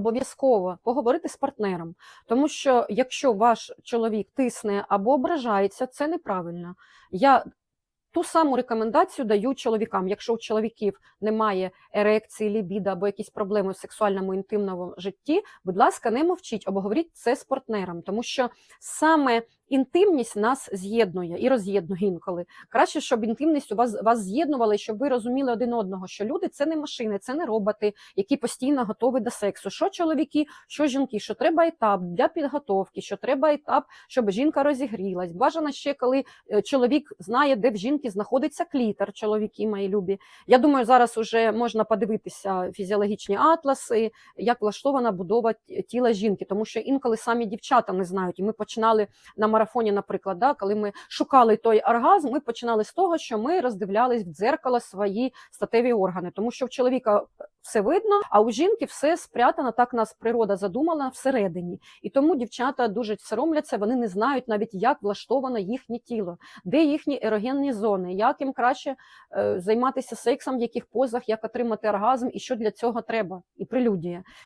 обов'язково поговорити з партнером, тому що якщо ваш чоловік тисне або ображається, це неправильно. Я ту саму рекомендацію даю чоловікам. Якщо у чоловіків немає ерекції, лібіда або якісь проблеми в сексуальному інтимному житті, будь ласка, не мовчіть, обговоріть це з партнером, тому що саме інтимність нас з'єднує і роз'єднує інколи. Краще, щоб інтимність у вас вас з'єднувала, щоб ви розуміли один одного, що люди це не машини, це не роботи, які постійно готові до сексу. Що чоловіки, що жінки, що треба етап для підготовки, що треба етап, щоб жінка розігрілась. Бажано ще коли е, чоловік знає, де в жінки знаходиться клітер, чоловіки мої любі. Я думаю, зараз уже можна подивитися фізіологічні атласи, як влаштована будова тіла жінки, тому що інколи самі дівчата не знають. І ми починали на марафоні, наприклад, да, коли ми шукали той оргазм, ми починали з того, що ми роздивлялись в дзеркало свої статеві органи, тому що в чоловіка все видно, а у жінки все спрятано, так нас природа задумала всередині. І тому дівчата дуже соромляться, вони не знають навіть, як влаштовано їхнє тіло, де їхні ерогенні зони, як їм краще е, займатися сексом, в яких позах, як отримати оргазм і що для цього треба, і прелюдія.